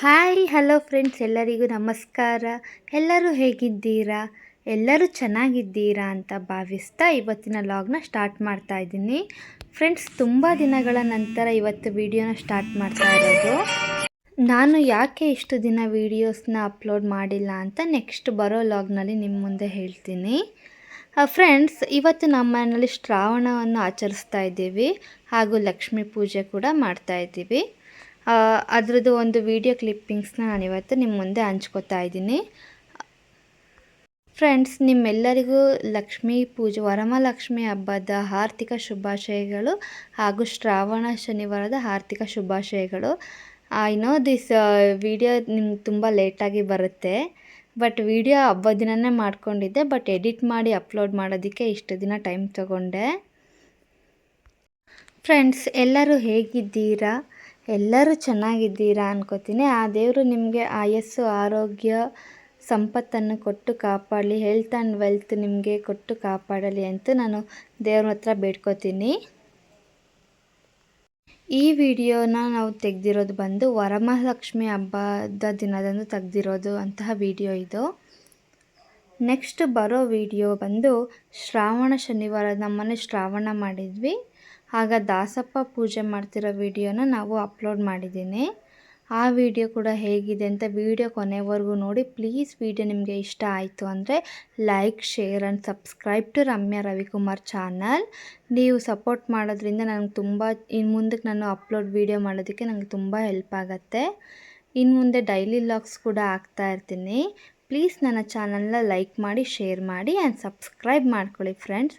Hi hello friends ಎಲ್ಲರಿಗೂ ನಮಸ್ಕಾರ. ಎಲ್ಲರೂ ಹೇಗಿದ್ದೀರಾ? ಎಲ್ಲರೂ ಚೆನ್ನಾಗಿದ್ದೀರಾ ಅಂತ ಭಾವಿಸ್ತಾ ಇವತ್ತಿನ ಲಾಗ್ನ ಸ್ಟಾರ್ಟ್ ಮಾಡ್ತಾ ಇದ್ದೀನಿ. ಫ್ರೆಂಡ್ಸ್ ತುಂಬ ದಿನಗಳ ನಂತರ ಇವತ್ತು ವಿಡಿಯೋನ ಸ್ಟಾರ್ಟ್ ಮಾಡ್ತಾ ಇರೋದು. ನಾನು ಯಾಕೆ ಇಷ್ಟು ದಿನ ವೀಡಿಯೋಸ್ನ ಅಪ್ಲೋಡ್ ಮಾಡಿಲ್ಲ ಅಂತ ನೆಕ್ಸ್ಟ್ ಬರೋ ಲಾಗ್ನಲ್ಲಿ ನಿಮ್ಮ ಮುಂದೆ ಹೇಳ್ತೀನಿ. ಫ್ರೆಂಡ್ಸ್ ಇವತ್ತು ನಮ್ಮ ಮನೆಯಲ್ಲಿ ಶ್ರಾವಣವನ್ನು ಆಚರಿಸ್ತಾ ಇದ್ದೀವಿ. ಹಾಗೂ ಲಕ್ಷ್ಮೀ ಪೂಜೆ ಕೂಡ ಮಾಡ್ತಾ ಇದ್ದೀವಿ. ಅದ್ರದ್ದು ಒಂದು ವಿಡಿಯೋ ಕ್ಲಿಪ್ಪಿಂಗ್ಸ್ನ ನಾನು ಇವತ್ತು ನಿಮ್ಮ ಮುಂದೆ ಹಂಚ್ಕೋತಾ ಇದ್ದೀನಿ. ಫ್ರೆಂಡ್ಸ್ ನಿಮ್ಮೆಲ್ಲರಿಗೂ ಲಕ್ಷ್ಮೀ ಪೂಜೆ, ವರಮಹಾಲಕ್ಷ್ಮಿ ಹಬ್ಬದ ಆರ್ಥಿಕ ಶುಭಾಶಯಗಳು ಹಾಗೂ ಶ್ರಾವಣ ಶನಿವಾರದ ಆರ್ಥಿಕ ಶುಭಾಶಯಗಳು. ಐ ನೋ ದಿಸ್ ವಿಡಿಯೋ ನಿಮ್ಗೆ ತುಂಬ ಲೇಟಾಗಿ ಬರುತ್ತೆ. ಬಟ್ ವಿಡಿಯೋ ಹಬ್ಬ ದಿನನೇ ಮಾಡ್ಕೊಂಡಿದ್ದೆ ಬಟ್ ಎಡಿಟ್ ಮಾಡಿ ಅಪ್ಲೋಡ್ ಮಾಡೋದಕ್ಕೆ ಇಷ್ಟು ದಿನ ಟೈಮ್ ತಗೊಂಡೆ. ಫ್ರೆಂಡ್ಸ್ ಎಲ್ಲರೂ ಹೇಗಿದ್ದೀರಾ? ಎಲ್ಲರೂ ಚೆನ್ನಾಗಿದ್ದೀರಾ ಅನ್ಕೋತೀನಿ. ಆ ದೇವರು ನಿಮಗೆ ಆಯಸ್ಸು, ಆರೋಗ್ಯ, ಸಂಪತ್ತನ್ನು ಕೊಟ್ಟು ಕಾಪಾಡಲಿ ಹೆಲ್ತ್ ಆ್ಯಂಡ್ ವೆಲ್ತ್ ನಿಮಗೆ ಕೊಟ್ಟು ಕಾಪಾಡಲಿ ಅಂತ ನಾನು ದೇವ್ರ ಹತ್ರ ಬೇಡ್ಕೋತೀನಿ. ಈ ವಿಡಿಯೋನ ನಾವು ತೆಗೆದಿರೋದು ಬಂದು ವರಮಹಾಲಕ್ಷ್ಮಿ ಹಬ್ಬದ ದಿನದಂದು ತೆಗೆದಿರೋದು ಅಂತಹ ವಿಡಿಯೋ ಇದು. ನೆಕ್ಸ್ಟ್ ಬರೋ ವಿಡಿಯೋ ಬಂದು ಶ್ರಾವಣ ಶನಿವಾರ ನಮ್ಮನೆ ಶ್ರಾವಣ ಮಾಡಿದ್ವಿ. ಆಗ ದಾಸಪ್ಪ ಪೂಜೆ ಮಾಡ್ತಿರೋ ವಿಡಿಯೋನ ನಾವು ಅಪ್ಲೋಡ್ ಮಾಡಿದ್ದೀನಿ. ಆ ವಿಡಿಯೋ ಕೂಡ ಹೇಗಿದೆ ಅಂತ ವಿಡಿಯೋ ಕೊನೆವರೆಗೂ ನೋಡಿ. ಪ್ಲೀಸ್ ವಿಡಿಯೋ ನಿಮಗೆ ಇಷ್ಟ ಆಯಿತು ಅಂದರೆ like, share and subscribe to Ramya Ravikumar channel. ನೀವು ಸಪೋರ್ಟ್ ಮಾಡೋದ್ರಿಂದ ನನಗೆ ತುಂಬ ಇನ್ನು ಮುಂದಕ್ಕೆ ನಾನು ಅಪ್ಲೋಡ್ ವಿಡಿಯೋ ಮಾಡೋದಕ್ಕೆ ನನಗೆ ತುಂಬ ಹೆಲ್ಪ್ ಆಗುತ್ತೆ. ಇನ್ನು ಮುಂದೆ ಡೈಲಿ ಲಾಗ್ಸ್ ಕೂಡ ಆಗ್ತಾ ಇರ್ತೀನಿ. ಪ್ಲೀಸ್ ನನ್ನ ಚಾನಲ್ನ ಲೈಕ್ ಮಾಡಿ, ಶೇರ್ ಮಾಡಿ ಆ್ಯಂಡ್ ಸಬ್ಸ್ಕ್ರೈಬ್ ಮಾಡ್ಕೊಳ್ಳಿ ಫ್ರೆಂಡ್ಸ್.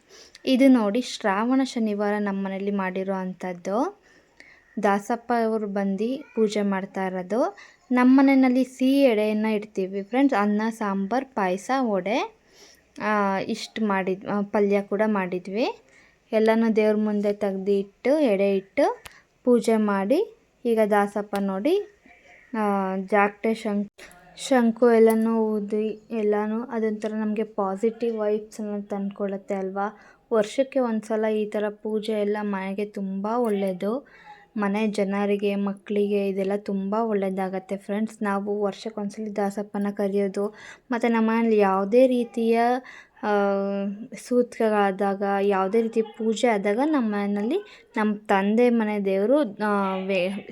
ಇದು ನೋಡಿ ಶ್ರಾವಣ ಶನಿವಾರ ನಮ್ಮ ಮನೇಲಿ ಮಾಡಿರೋ ಅಂಥದ್ದು. ದಾಸಪ್ಪ ಅವರು ಬಂದು ಪೂಜೆ ಮಾಡ್ತಾ ಇರೋದು. ನಮ್ಮ ಮನೆಯಲ್ಲಿ ಸಿಹಿ ಎಡೆಯನ್ನು ಇಡ್ತೀವಿ ಫ್ರೆಂಡ್ಸ್. ಅನ್ನ, ಸಾಂಬಾರು, ಪಾಯಸ, ವಡೆ ಇಷ್ಟು ಮಾಡಿದ್ ಪಲ್ಯ ಕೂಡ ಮಾಡಿದ್ವಿ. ಎಲ್ಲನೂ ದೇವ್ರ ಮುಂದೆ ತೆಗ್ದು ಇಟ್ಟು, ಎಡೆ ಇಟ್ಟು ಪೂಜೆ ಮಾಡಿ ಈಗ ದಾಸಪ್ಪ ನೋಡಿ ಜಾಕ್ಟೆ ಶಂಕ್ ಶಂಕು ಎಲ್ಲನೂ ಊದಿ ಎಲ್ಲನೂ ಅದೊಂಥರ ನಮಗೆ ಪಾಸಿಟಿವ್ ವೈಬ್ಸನ್ನು ತಂದುಕೊಡುತ್ತೆ ಅಲ್ವಾ? ವರ್ಷಕ್ಕೆ ಒಂದು ಸಲ ಈ ಥರ ಪೂಜೆ ಎಲ್ಲ ಮನೆಗೆ ತುಂಬ ಒಳ್ಳೆಯದು ಮನೆ ಜನರಿಗೆ, ಮಕ್ಕಳಿಗೆ ಇದೆಲ್ಲ ತುಂಬ ಒಳ್ಳೆಯದಾಗತ್ತೆ ಫ್ರೆಂಡ್ಸ್ ನಾವು ವರ್ಷಕ್ಕೊಂದ್ಸಲಿ ದಾಸಪ್ಪನ ಕರೆಯೋದು, ಮತ್ತು ನಮ್ಮ ಮನೇಲಿ ಯಾವುದೇ ರೀತಿಯ ಸೂತ್ಕಗಳಾದಾಗ ಯಾವುದೇ ರೀತಿ ಪೂಜೆ ಆದಾಗ ನಮ್ಮ ಮನೆಯಲ್ಲಿ ನಮ್ಮ ತಂದೆ ಮನೆ ದೇವರು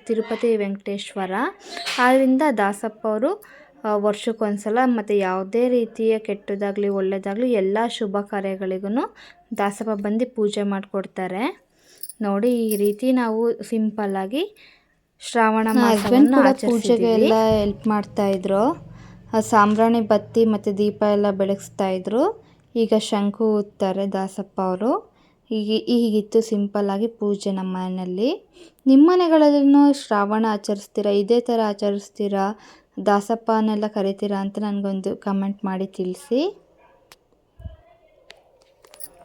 ತಿರುಪತಿ ವೆಂಕಟೇಶ್ವರ. ಆದ್ದರಿಂದ ದಾಸಪ್ಪ ಅವರು ವರ್ಷಕ್ಕೊಂದ್ಸಲ ಮತ್ತು ಯಾವುದೇ ರೀತಿಯ ಕೆಟ್ಟದಾಗಲಿ ಒಳ್ಳೆಯದಾಗಲಿ ಎಲ್ಲ ಶುಭ ಕಾರ್ಯಗಳಿಗೂ ದಾಸಪ್ಪ ಬಂದು ಪೂಜೆ ಮಾಡಿಕೊಡ್ತಾರೆ. ನೋಡಿ ಈ ರೀತಿ ನಾವು ಸಿಂಪಲ್ಲಾಗಿ ಶ್ರಾವಣ ಹಸ್ಬೆಂಡ್ ಕೂಡ ಪೂಜೆಗೆ ಎಲ್ಲ ಹೆಲ್ಪ್ ಮಾಡ್ತಾ ಇದ್ರು. ಆ ಸಾಂಬ್ರಾಣಿ ಬತ್ತಿ ಮತ್ತು ದೀಪ ಎಲ್ಲ ಬೆಳಗಿಸ್ತಾ ಇದ್ರು. ಈಗ ಶಂಕು ಊದ್ತಾರೆ ದಾಸಪ್ಪ ಅವರು. ಹೀಗೆ, ಹೀಗಿತ್ತು ಸಿಂಪಲ್ಲಾಗಿ ಪೂಜೆ ನಮ್ಮ ಮನೆಯಲ್ಲಿ. ನಿಮ್ಮ ಮನೆಗಳಲ್ಲೂ ಶ್ರಾವಣ ಆಚರಿಸ್ತೀರಾ? ಇದೇ ಥರ ಆಚರಿಸ್ತೀರಾ? ದಾಸಪ್ಪನೆಲ್ಲ ಕರಿತೀರಾ ಅಂತ ನನಗೊಂದು ಕಮೆಂಟ್ ಮಾಡಿ ತಿಳಿಸಿ.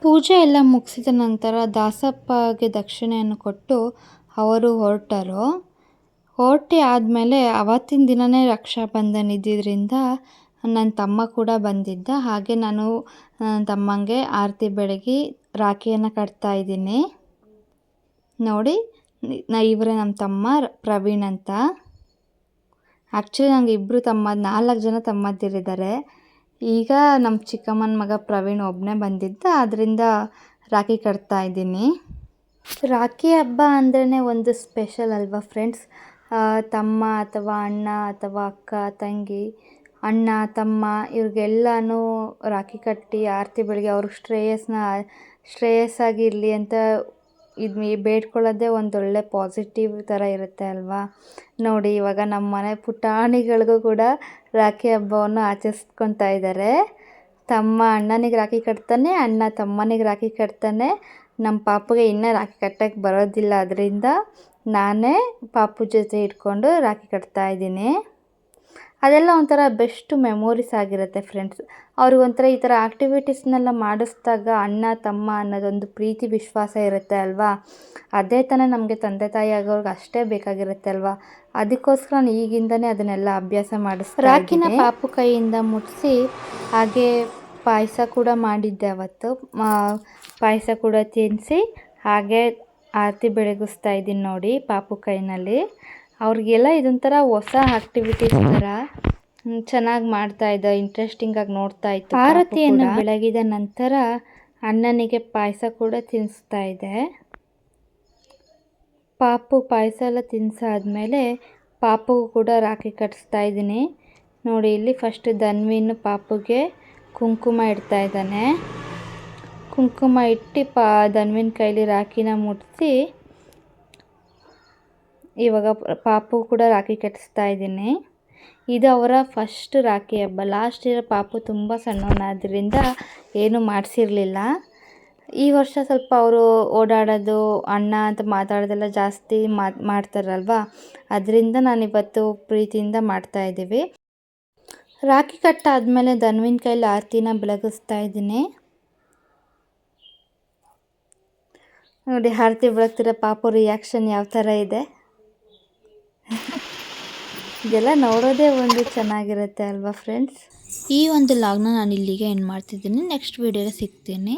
ಪೂಜೆ ಎಲ್ಲ ಮುಗಿಸಿದ ನಂತರ ದಾಸಪ್ಪಗೆ ದಕ್ಷಿಣೆಯನ್ನು ಕೊಟ್ಟು ಅವರು ಹೊರಟರು. ಹೊರಟಿ ಆದಮೇಲೆ ಅವತ್ತಿನ ದಿನವೇ ರಕ್ಷಾಬಂಧನ ಇದ್ದಿದ್ದರಿಂದ ನನ್ನ ತಮ್ಮ ಕೂಡ ಬಂದಿದ್ದ. ಹಾಗೆ ನಾನು ನನ್ನ ತಮ್ಮಂಗೆ ಆರತಿ ಬೆಳಗಿ ರಾಖಿಯನ್ನು ಕಟ್ತಾ ಇದ್ದೀನಿ. ನೋಡಿ, ನಾ, ಇವರೇ ನಮ್ಮ ತಮ್ಮ ಪ್ರವೀಣ್ ಅಂತ. ಆ್ಯಕ್ಚುಲಿ ನಂಗೆ ಇಬ್ಬರು ತಮ್ಮ, ನಾಲ್ಕು ಜನ ತಮ್ಮದ್ದಿರಿದ್ದಾರೆ ಈಗ ನಮ್ಮ ಚಿಕ್ಕಮ್ಮನ ಮಗ ಪ್ರವೀಣ್ ಒಬ್ಬನೇ ಬಂದಿದ್ದ. ಅದರಿಂದ ರಾಖಿ ಕಟ್ತಾ ಇದ್ದೀನಿ. ರಾಖಿ ಹಬ್ಬ ಅಂದ್ರೇ ಒಂದು ಸ್ಪೆಷಲ್ ಅಲ್ವಾ ಫ್ರೆಂಡ್ಸ್ ತಮ್ಮ ಅಥವಾ ಅಣ್ಣ ಅಥವಾ ಅಕ್ಕ, ತಂಗಿ ಅಣ್ಣ, ತಮ್ಮ ಇವ್ರಿಗೆಲ್ಲನೂ ರಾಖಿ ಕಟ್ಟಿ, ಆರತಿ ಬೆಳಗ್ಗೆ ಅವ್ರಿಗೆ ಶ್ರೇಯಸ್ನ ಶ್ರೇಯಸ್ಸಾಗಿರಲಿ ಅಂತ ಇದು ಬೇಡ್ಕೊಳ್ಳೋದೇ ಒಂದೊಳ್ಳೆ ಪಾಸಿಟಿವ್ ಥರ ಇರುತ್ತೆ ಅಲ್ವಾ? ನೋಡಿ, ಇವಾಗ ನಮ್ಮ ಮನೆ ಪುಟಾಣಿಗಳಿಗೂ ಕೂಡ ರಾಖಿ ಹಬ್ಬವನ್ನು ಆಚರಿಸ್ಕೊತಾ ಇದ್ದಾರೆ ತಮ್ಮ ಅಣ್ಣನಿಗೆ ರಾಖಿ ಕಟ್ತಾನೆ, ಅಣ್ಣ ತಮ್ಮನಿಗೆ ರಾಖಿ ಕಟ್ತಾನೆ. ನಮ್ಮ ಪಾಪುಗೆ ಇನ್ನೂ ರಾಖಿ ಕಟ್ಟಕ್ಕೆ ಬರೋದಿಲ್ಲ ಅದರಿಂದ ನಾನೇ ಪಾಪು ಜೊತೆ ಇಟ್ಕೊಂಡು ರಾಖಿ ಕಟ್ತಾ ಇದ್ದೀನಿ. ಅದೆಲ್ಲ ಒಂಥರ ಬೆಸ್ಟ್ ಮೆಮೊರೀಸ್ ಆಗಿರುತ್ತೆ ಫ್ರೆಂಡ್ಸ್ ಅವ್ರಿಗೊಂಥರ ಈ ಥರ ಆ್ಯಕ್ಟಿವಿಟೀಸ್ನೆಲ್ಲ ಮಾಡಿಸ್ದಾಗ ಅಣ್ಣ ತಮ್ಮ ಅನ್ನೋದೊಂದು ಪ್ರೀತಿ ವಿಶ್ವಾಸ ಇರುತ್ತೆ ಅಲ್ವಾ? ಅದೇ ತಾನೇ ನಮಗೆ ತಂದೆ ತಾಯಿ ಆಗೋರ್ಗೆ ಅಷ್ಟೇ ಬೇಕಾಗಿರುತ್ತೆ ಅಲ್ವಾ? ಅದಕ್ಕೋಸ್ಕರ ನಾನು ಈಗಿಂದನೇ ಅದನ್ನೆಲ್ಲ ಅಭ್ಯಾಸ ಮಾಡಿಸ್ತೀನಿ ರಾಕಿನ ಪಾಪು ಕೈಯಿಂದ ಮುಟ್ಟಿಸಿ ಹಾಗೆ ಪಾಯಸ ಕೂಡ ಮಾಡಿದ್ದೆ ಅವತ್ತು. ಪಾಯಸ ಕೂಡ ತಿನ್ನಿಸಿ ಹಾಗೆ ಆರತಿ ಬೆಳಗಿಸ್ತಾ ಇದ್ದೀನಿ ನೋಡಿ ಪಾಪು ಕೈನಲ್ಲಿ. ಅವ್ರಿಗೆಲ್ಲ ಇದೊಂಥರ ಹೊಸ ಆಕ್ಟಿವಿಟೀಸ್ ಥರ ಚೆನ್ನಾಗಿ ಮಾಡ್ತಾ ಇದ್ದ ಇಂಟ್ರೆಸ್ಟಿಂಗಾಗಿ ನೋಡ್ತಾ ಇತ್ತು. ಆರತಿಯನ್ನು ಬೆಳಗಿದ ನಂತರ ಅಣ್ಣನಿಗೆ ಪಾಯಸ ಕೂಡ ತಿನ್ನಿಸ್ತಾ ಇದೆ ಪಾಪು ಪಾಯಸ ಎಲ್ಲ ತಿನ್ಸಾದ್ಮೇಲೆ ಪಾಪುಗೂ ಕೂಡ ರಾಖಿ ಕಟ್ಟಿಸ್ತಾ ಇದ್ದೀನಿ. ನೋಡಿ ಇಲ್ಲಿ ಫಸ್ಟ್ ದನ್ವಿನ ಪಾಪುಗೆ ಕುಂಕುಮ ಇಡ್ತಾ ಇದ್ದಾನೆ. ಕುಂಕುಮ ಇಟ್ಟು ಪಾ ಧನ್ವಿನ ಕೈಲಿ ರಾಖಿನ ಮುಟ್ಟಿಸಿ ಇವಾಗ ಪಾಪು ಕೂಡ ರಾಖಿ ಕಟ್ಟಿಸ್ತಾ ಇದ್ದೀನಿ. ಇದು ಅವರ ಫಸ್ಟ್ ರಾಖಿ ಹಬ್ಬ. ಲಾಸ್ಟ್ ಇಯರ್ ಪಾಪು ತುಂಬ ಸಣ್ಣವನಾದ್ರಿಂದ ಏನು ಮಾಡಿಸಿರಲಿಲ್ಲ. ಈ ವರ್ಷ ಸ್ವಲ್ಪ ಅವರು ಓಡಾಡೋದು, ಅಣ್ಣ ಅಂತ ಮಾತಾಡೋದೆಲ್ಲ ಜಾಸ್ತಿ ಮಾಡ್ತಾರಲ್ವ? ಅದರಿಂದ ನಾನು ಇವತ್ತು ಪ್ರೀತಿಯಿಂದ ಮಾಡ್ತಾ ಇದ್ದೀವಿ. ರಾಖಿ ಕಟ್ಟಾದಮೇಲೆ ಧನ್ವಿನ ಕೈಲಿ ಆರತಿನ ಬೆಳಗಿಸ್ತಾ ಇದ್ದೀನಿ. ನೋಡಿ, ಆರತಿ ಬೆಳಗ್ತಿರೋ ಪಾಪು ರಿಯಾಕ್ಷನ್ ಯಾವ ಥರ ಇದೆ? ಇದೆಲ್ಲ ನೋಡೋದೇ ಒಂದು ಚೆನ್ನಾಗಿರುತ್ತೆ ಅಲ್ವಾ ಫ್ರೆಂಡ್ಸ್ ಈ ಒಂದು ಲಾಗ್ನ ನಾನು ಇಲ್ಲಿಗೆ ಎಂಡ್ ಮಾಡ್ತಿದ್ದೀನಿ. ನೆಕ್ಸ್ಟ್ ವೀಡಿಯೋಗೆ ಸಿಗ್ತೀನಿ.